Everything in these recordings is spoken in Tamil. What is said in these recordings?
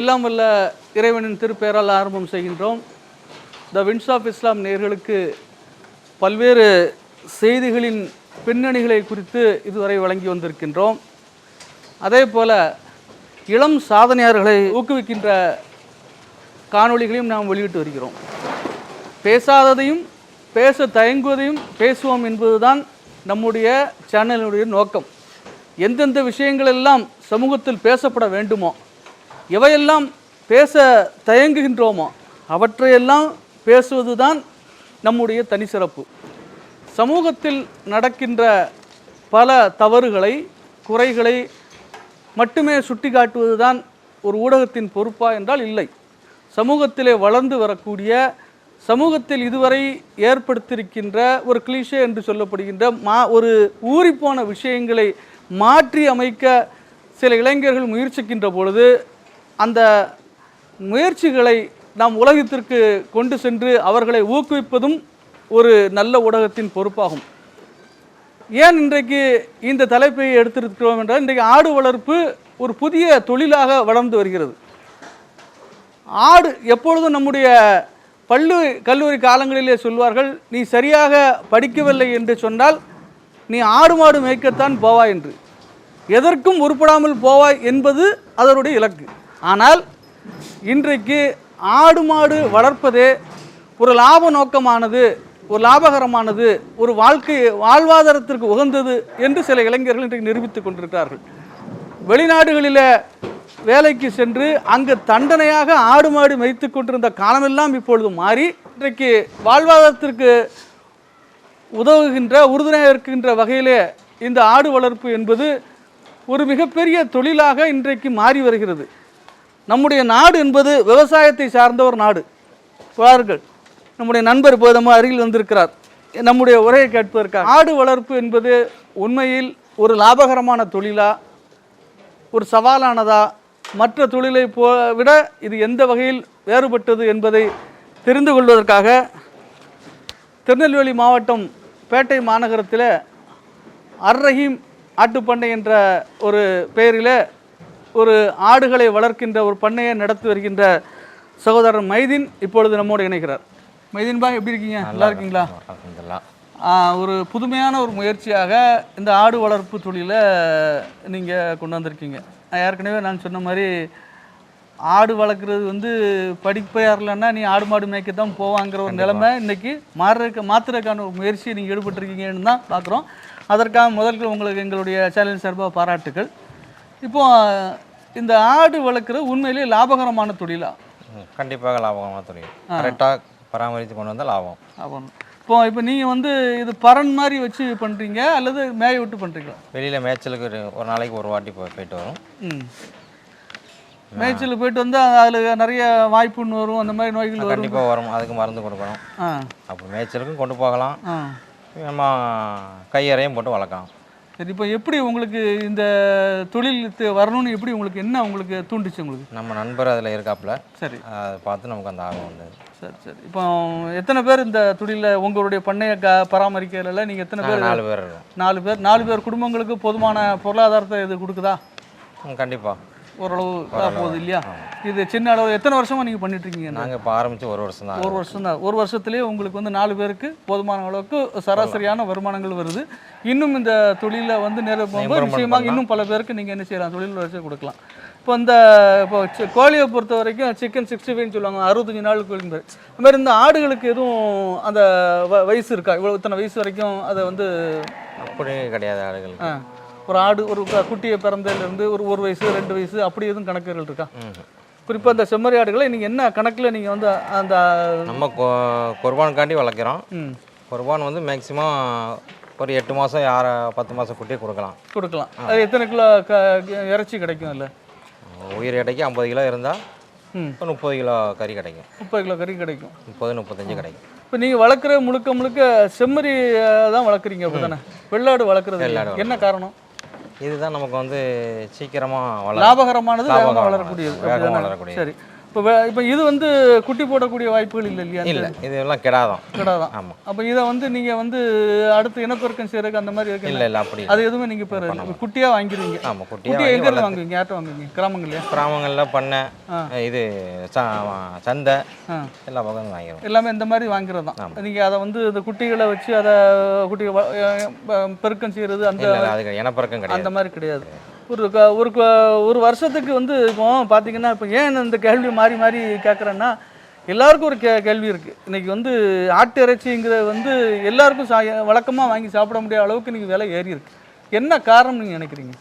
எல்லாம் வல்ல இறைவனின் திருப்பெயரால் ஆரம்பம் செய்கின்றோம். த வின்ஸ் ஆஃப் இஸ்லாம் நேர்களுக்கு பல்வேறு செய்திகளின் பின்னணிகளை குறித்து இதுவரை வழங்கி வந்திருக்கின்றோம். அதே போல இளம் சாதனையாளர்களை ஊக்குவிக்கின்ற காணொளிகளையும் நாம் வெளியிட்டு வருகிறோம். பேசாததையும் பேச தயங்குவதையும் பேசுவோம் என்பதுதான் நம்முடைய சேனலினுடைய நோக்கம். எந்தெந்த விஷயங்களெல்லாம் சமூகத்தில் பேசப்பட வேண்டுமோ எவையெல்லாம் பேச தயங்குகின்றோமோ அவற்றையெல்லாம் பேசுவது தான் நம்முடைய தனி சிறப்பு. சமூகத்தில் நடக்கின்ற பல தவறுகளை குறைகளை மட்டுமே சுட்டிக்காட்டுவதுதான் ஒரு ஊடகத்தின் பொறுப்பா என்றால் இல்லை. சமூகத்திலே வளர்ந்து வரக்கூடிய சமூகத்தில் இதுவரை ஏற்படுத்தியிருக்கின்ற ஒரு கிளிஷே என்று சொல்லப்படுகின்ற மா ஒரு ஊறிப்போன விஷயங்களை மாற்றி அமைக்க சில இளைஞர்கள் முயற்சிக்கின்ற பொழுது அந்த முயற்சிகளை நாம் உலகத்திற்கு கொண்டு சென்று அவர்களை ஊக்குவிப்பதும் ஒரு நல்ல ஊடகத்தின் பொறுப்பாகும். ஏன் இன்றைக்கு இந்த தலைப்பை எடுத்திருக்கிறோம் என்றால் இன்றைக்கு ஆடு வளர்ப்பு ஒரு புதிய தொழிலாக வளர்ந்து வருகிறது. ஆடு எப்பொழுதும் நம்முடைய பள்ளி கல்லூரி காலங்களிலே சொல்வார்கள் நீ சரியாக படிக்கவில்லை என்று சொன்னால் நீ ஆடு மாடு மேய்க்கத்தான் போவாய் என்று. எதற்கும் உருப்படாமல் போவாய் என்பது அதனுடைய இலக்கு. ஆனால் இன்றைக்கு ஆடு மாடு வளர்ப்பதே ஒரு லாப நோக்கமானது ஒரு லாபகரமானது ஒரு வாழ்க்கை வாழ்வாதாரத்திற்கு உகந்தது என்று சில இளைஞர்கள் இன்றைக்கு நிரூபித்துக் கொண்டிருக்கிறார்கள். வெளிநாடுகளில் வேலைக்கு சென்று அங்கு தண்டனையாக ஆடு மாடு மேய்த்து கொண்டிருந்த காலமெல்லாம் இப்பொழுது மாறி இன்றைக்கு வாழ்வாதாரத்திற்கு உதவுகின்ற உறுதுணையாக இருக்கின்ற வகையிலே இந்த ஆடு வளர்ப்பு என்பது ஒரு மிகப்பெரிய தொழிலாக இன்றைக்கு மாறி வருகிறது. நம்முடைய நாடு என்பது விவசாயத்தை சார்ந்த ஒரு நாடு. பாருங்கள் நம்முடைய நண்பர் இப்போ நம்ம அருகில் வந்திருக்கிறார். நம்முடைய உரையை கேட்பதற்காக. ஆடு வளர்ப்பு என்பது உண்மையில் ஒரு லாபகரமான தொழிலா? ஒரு சவாலானதா? மற்ற தொழிலை போ விட இது எந்த வகையில் வேறுபட்டது என்பதை தெரிந்து கொள்வதற்காக திருநெல்வேலி மாவட்டம் பேட்டை மாநகரத்தில் அர்ரஹீம் ஆட்டுப்பண்ணை என்ற ஒரு பெயரில் ஒரு ஆடுகளை வளர்க்கின்ற ஒரு பண்ணையை நடத்தி வருகின்ற சகோதரர் மைதீன் இப்பொழுது நம்மோடு இணைகிறார். மைதீன் பாய் எப்படி இருக்கீங்க? நல்லா இருக்கீங்களா? ஒரு புதுமையான ஒரு முயற்சியாக இந்த ஆடு வளர்ப்பு தொழிலை நீங்கள் கொண்டு வந்திருக்கீங்க. ஏற்கனவே நான் சொன்ன மாதிரி ஆடு வளர்க்குறது வந்து படிப்பே இல்லைன்னா நீ ஆடு மாடு மேய்க்க தான் போவாங்கிற ஒரு நிலைமை இன்னைக்கு மாறுறதுக்கு மாற்றுறதுக்கான ஒரு முயற்சியை நீங்கள் ஈடுபட்டிருக்கீங்கன்னு தான் பார்க்குறோம். அதற்காக முதல்ல உங்களுக்கு எங்களுடைய சேனல் சார்பாக பாராட்டுகள் இப்போ இந்த ஆடு வளர்க்குறது உண்மையிலேயே லாபகரமான தொழிலா? கண்டிப்பாக லாபகரமாக தொழில். கரெக்டாக பராமரித்து கொண்டு வந்தால் லாபம். ஆமாம் இப்போ இப்போ நீங்கள் வந்து இது பரன் மாதிரி வச்சு பண்ணுறீங்க அல்லது மேய விட்டு பண்ணுறீங்களா வெளியில் மேய்ச்சலுக்கு ஒரு ஒரு நாளைக்கு ஒரு வாட்டி போய் போயிட்டு வரும். ம். மேய்ச்சல் போயிட்டு வந்து அதில் நிறைய வாய்ப்புன்னு வரும் அந்த மாதிரி நோய்கள் வரும். கண்டிப்பாக வரும். அதுக்கு மருந்து கொடுக்கணும். ஆ. அப்புறம் மேய்ச்சலுக்கும் கொண்டு போகலாம். நம்ம கையறையும் போட்டு வளர்க்கலாம். சரி இப்போ எப்படி உங்களுக்கு இந்த தொழில் து- வரணும்னு எப்படி உங்களுக்கு என்ன உங்களுக்கு தூண்டுச்சு உங்களுக்கு? நம்ம நண்பர் அதில் இருக்காப்புல. சரி. அதை பார்த்து நமக்கு அந்த ஆர்வம் வந்தது. சரி சரி. இப்போ எத்தனை பேர் இந்த தொழிலில் உங்களுடைய பண்ணையை க பராமரிக்கிறதுல நீங்கள் எத்தனை பேர் நாலு பேர் நாலு பேர் நாலு பேர் குடும்பங்களுக்கு போதுமான பொருளாதாரத்தை இது கொடுக்குதா? கண்டிப்பாக ஓரளவு இதா போகுது இல்லையா? இது சின்ன அளவு எத்தனை வருஷமா நீங்கள் பண்ணிட்டு இருக்கீங்க நாங்கள் இப்போ ஆரம்பித்து ஒரு வருஷம் தான். ஒரு வருஷம் தான். ஒரு வருஷத்துலேயே உங்களுக்கு வந்து நாலு பேருக்கு போதுமான அளவுக்கு சராசரியான வருமானங்கள் வருது. இன்னும் இந்த தொழிலை வந்து நேர போகும்போது நிச்சயமாக இன்னும் பல பேருக்கு நீங்கள் என்ன செய்யலாம்? தொழில் வச்சு கொடுக்கலாம். இப்போ இந்த இப்போ கோழியை பொறுத்த வரைக்கும் சிக்கன் சிக்ஸ்டி ஃபைவ்னு சொல்லுவாங்க. அறுபத்தஞ்சு நாள் கோழிங்க அது மாதிரி இந்த ஆடுகளுக்கு எதுவும் அந்த வயசு இருக்கா? இவ்வளோ இத்தனை வயசு வரைக்கும் அதை வந்து அப்படி கிடையாது ஆடுகளுக்கு. ஆ, ஒரு ஆடு ஒரு குட்டியை பிறந்ததுலேருந்து ஒரு ஒரு வயசு ரெண்டு வயசு அப்படி எதுவும் கணக்குகள் இருக்கா? குறிப்பாக இந்த செம்மறி ஆடுகளை நீங்கள் என்ன கணக்கில் நீங்கள் வந்து அந்த நம்ம கொ- குர்பானுக்காண்டி வளர்க்குறோம். குர்பான் வந்து மேக்ஸிமம் ஒரு எட்டு மாதம் யார பத்து மாதம் குட்டியே கொடுக்கலாம். கொடுக்கலாம். அது எத்தனை கிலோ க இறைச்சி கிடைக்கும் இல்லை? உயிர் எடைக்கு ஐம்பது கிலோ இருந்தால் இப்போ முப்பது கிலோ கறி கிடைக்கும். முப்பது கிலோ கறி கிடைக்கும். முப்பது முப்பத்தஞ்சு கிடைக்கும். இப்போ நீங்கள் வளர்க்குற முழுக்க முழுக்க செம்மறி தான் வளர்க்குறீங்க அப்படி தானே வெள்ளாடு வளர்க்குறது. என்ன காரணம்? இதுதான் நமக்கு வந்து சீக்கிரமாக லாபகரமானது வேகமாக வளரக்கூடியது வேகமா அப்படிதானே? வளரக்கூடியது. சரி இப்போ இப்போ இது வந்து குட்டி போடக்கூடிய வாய்ப்புகள் இல்லை இல்லையா இல்லை இதெல்லாம் கிடாதான். கிடாதான். ஆமாம் அப்போ இதை வந்து நீங்கள் வந்து அடுத்து இனப்பெருக்கம் செய்யறதுக்கு அந்த மாதிரி இருக்கு இல்லை இல்லை அப்படி. அது எதுவுமே நீங்கள் இப்போ குட்டியாக வாங்கிடுவீங்க. ஆமாம் குட்டியாக எங்கே வாங்குவீங்க? யார்கிட்ட வாங்குவீங்க? கிராமங்கள்லையா? கிராமங்களில் பண்ணை. இது சந்தை எல்லா பக்கம் வாங்கிடுவோம். எல்லாமே இந்த மாதிரி வாங்குறது தான் நீங்கள் அதை வந்து இந்த குட்டிகளை வச்சு அதை குட்டி பெருக்கம் செய்கிறது அந்த இனப்பெருக்கம் கிடையாது. அந்த மாதிரி கிடையாது. ஒரு ஒரு ஒரு வருஷத்துக்கு வந்து இப்போ பார்த்தீங்கன்னா இப்போ ஏன் இந்த கேள்வி மாறி மாறி கேட்குறேன்னா எல்லாருக்கும் ஒரு கே கேள்வி இருக்குது இன்றைக்கி வந்து ஆட்டு இறைச்சிங்கிற வந்து எல்லாருக்கும் சா வழக்கமாக வாங்கி சாப்பிட முடியாத அளவுக்கு இன்றைக்கி விலை ஏறி இருக்கு. என்ன காரணம் நீங்கள் நினைக்கிறீங்க?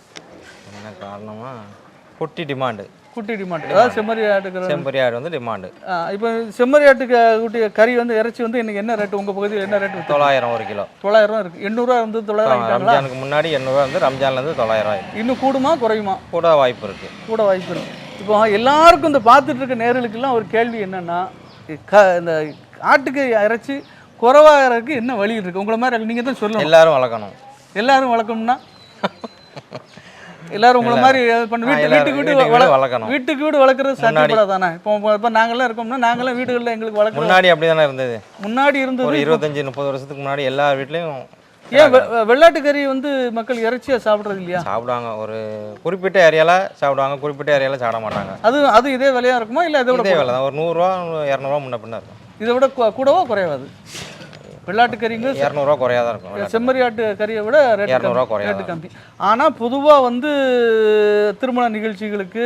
என்ன காரணமாக குட்டி டிமாண்டு குட்டி டிமாண்ட் அதாவது செம்மறி ஆட்டுக்கிற செம்பரி ஆடு வந்து டிமாண்டு இப்போ செம்மறி ஆட்டுக்கு குட்டி கறி வந்து இறைச்சி வந்து இன்னைக்கு என்ன ரேட்டு உங்கள் பகுதியில் என்ன ரேட்டு தொள்ளாயிரம் ஒரு கிலோ. தொள்ளாயிரம் ரூபா இருக்குது எண்ணூறுரூவா இருந்து தொள்ளாயிரம் ரம்ஜானுக்கு முன்னாடி எண்ணூறுவா வந்து ரம்ஜான்லேருந்து தொள்ளாயிரம் இன்னும் கூடுமா குறையுமா? கூட வாய்ப்பு இருக்குது கூட வாய்ப்பு இருக்கு. இப்போ எல்லாருக்கும் இந்த பார்த்துட்டு இருக்க நேர்களுக்கெல்லாம் ஒரு கேள்வி என்னன்னா க இந்த ஆட்டுக்கு இறைச்சி குறவாகிறதுக்கு என்ன வழி இருக்கு? உங்களை மாதிரி நீங்கள் தான் சொல்லணும். எல்லாரும் வளர்க்கணும். எல்லாரும் வளர்க்கணும்னா? எல்லாரும் உங்களை மாதிரி பண்ண. வீட்டு வீட்டுக்கு வீடு வீட்டுக்கு வள வீடு வளர்க்கணும். வீட்டுக்கு வீடு வளர்க்குறது சாத்தியப்படாதானே? இப்போ இப்போ நாங்கெல்லாம் இருக்கோம்னா நாங்களாம் வீடுகளில் எங்களுக்கு வளர்க்குற முன்னாடி அப்படி தானே இருந்தது. முன்னாடி இருந்தது ஒரு இருபத்தஞ்சி முப்பது வருஷத்துக்கு முன்னாடி எல்லா வீட்லேயும் ஏன் வெள்ளாட்டு கறி வந்து மக்கள் இறைச்சியாக சாப்பிட்றது இல்லையா? சாப்பிடுவாங்க. ஒரு குறிப்பிட்ட ஏரியாவில் சாப்பிடுவாங்க குறிப்பிட்ட ஏரியாவில் சாப்பிட மாட்டாங்க. அது அது இதே விலையா இருக்குமா இல்லை இதை விட வேலை தான் ஒரு நூறுரூவா இரநூறுவா முன்ன பின்ன இருக்கும். இதை விட கூடவா குறையாது? வெள்ளாட்டு கறிங்க இரநூறுவா குறையா தான் இருக்கும் செம்மறி ஆட்டு கறியை விட இரநூறுவா குறையா ரேட்டு கம்மி. ஆனால் பொதுவாக வந்து திருமண நிகழ்ச்சிகளுக்கு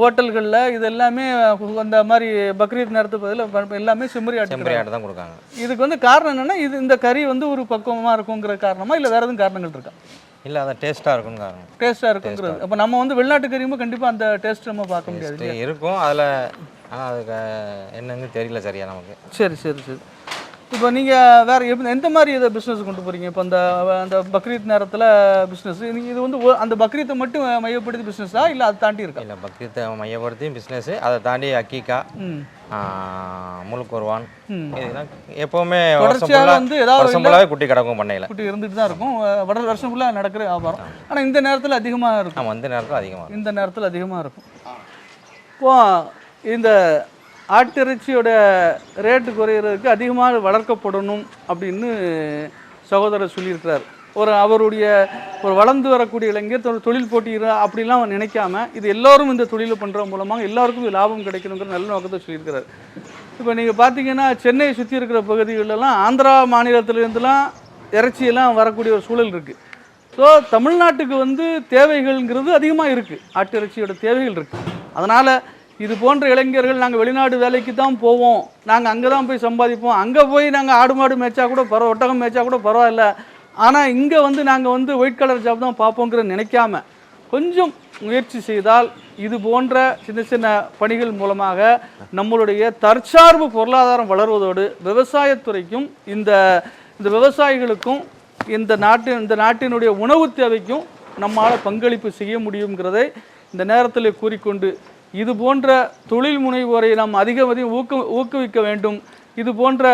ஹோட்டல்களில் இது எல்லாமே அந்த மாதிரி பக்ரீத் நேரத்து பதில் எல்லாமே செம்மறி ஆட்டு செம்பரி கறி. ஆடு தான் கொடுக்காங்க. இதுக்கு வந்து காரணம் என்னன்னா இது இந்த கறி வந்து ஒரு பக்குவமாக இருக்குங்கிற காரணமா இல்லை வேற எதுவும் காரணங்கள் இருக்கா? இல்லை அதான் டேஸ்ட்டாக இருக்கும்னு காரணம். டேஸ்ட்டாக இருக்குங்கிறது. அப்போ நம்ம வந்து வெளிநாட்டு கறியுமே கண்டிப்பாக அந்த டேஸ்ட் நம்ம பார்க்க முடியாது? இருக்கும். அதில் ஆனால் அதுக்கு என்னன்னு தெரியல சரியா நமக்கு. சரி சரி சரி. இப்போ நீங்கள் வேறு எப்படி எந்த மாதிரி இதை பிஸ்னஸ் கொண்டு போகிறீங்க இப்போ அந்த அந்த பக்ரீத் நேரத்தில் பிஸ்னஸ் இது வந்து அந்த பக்ரீத்தை மட்டும் மையப்படுத்தி பிஸ்னஸா இல்லை அதை தாண்டி இருக்கா? இல்லை பக்ரீத்தை மையப்படுத்தி பிஸ்னஸ் அதை தாண்டி அக்கீக்கா முழுக்குருவான். இதெல்லாம் எப்போவுமே தொடர்ச்சியாக வந்து ஏதாவது வருஷம் ஃபுல்லாகவே குட்டி கிடக்கும் பண்ணையில். குட்டி இருந்துட்டு தான் இருக்கும். வட வருஷம் ஃபுல்லாக நடக்கிற வியாபாரம். ஆனால் இந்த நேரத்தில் அதிகமாக இருக்கும். ஆமாம் இந்த நேரத்தில் அதிகமாக இந்த நேரத்தில் அதிகமாக இருக்கும். இப்போ இந்த ஆட்டிறைச்சியோட ரேட்டு குறையிறதுக்கு அதிகமாக வளர்க்கப்படணும் அப்படின்னு சகோதரர் சொல்லியிருக்கிறார். ஒரு அவருடைய ஒரு வளர்ந்து வரக்கூடிய இளைஞர் ஒரு தொழில் போட்டி அப்படிலாம் நினைக்காம இது எல்லோரும் இந்த தொழிலை பண்ணுற மூலமாக எல்லாருக்கும் இது லாபம் கிடைக்கணுங்கிற நல்ல நோக்கத்தை சொல்லியிருக்கிறார். இப்போ நீங்கள் பார்த்தீங்கன்னா சென்னையை சுற்றி இருக்கிற பகுதிகளெல்லாம் ஆந்திரா மாநிலத்திலேருந்துலாம் இறைச்சியெல்லாம் வரக்கூடிய ஒரு சூழல் இருக்குது ஸோ தமிழ்நாட்டுக்கு வந்து தேவைகள்ங்கிறது அதிகமாக இருக்குது ஆட்டு இறைச்சியோட தேவைகள் இருக்குது அதனால் இது போன்ற இளைஞர்கள் நாங்கள் வெளிநாடு வேலைக்கு தான் போவோம். நாங்கள் அங்கே தான் போய் சம்பாதிப்போம். அங்கே போய் நாங்கள் ஆடு மாடு மேய்ச்சா கூட பரவ ஒட்டகம் மேய்ச்சா கூட பரவாயில்ல. ஆனால் இங்கே வந்து நாங்கள் வந்து ஒயிட் கலர் ஜாப் தான் பார்ப்போங்கிற நினைக்காம கொஞ்சம் முயற்சி செய்தால் இது போன்ற சின்ன சின்ன பணிகள் மூலமாக நம்மளுடைய தற்சார்பு பொருளாதாரம் வளர்வதோடு விவசாயத்துறைக்கும் இந்த இந்த விவசாயிகளுக்கும் இந்த நாட்டின் இந்த நாட்டினுடைய உணவு தேவைக்கும் நம்மால் பங்களிப்பு செய்ய முடியுங்கிறதை இந்த நேரத்தில் கூறிக்கொண்டு இது போன்ற தொழில் முனைவோரை நாம் அதிகம் அதிகம் ஊக்க ஊக்குவிக்க வேண்டும். இது போன்ற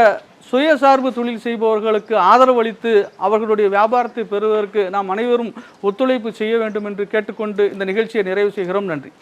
சுயசார்பு தொழில் செய்பவர்களுக்கு ஆதரவளித்து அவர்களுடைய வியாபாரத்தை பெறுவதற்கு நாம் அனைவரும் ஒத்துழைப்பு செய்ய வேண்டும் என்று கேட்டுக்கொண்டு இந்த நிகழ்ச்சியை நிறைவு செய்கிறோம். நன்றி.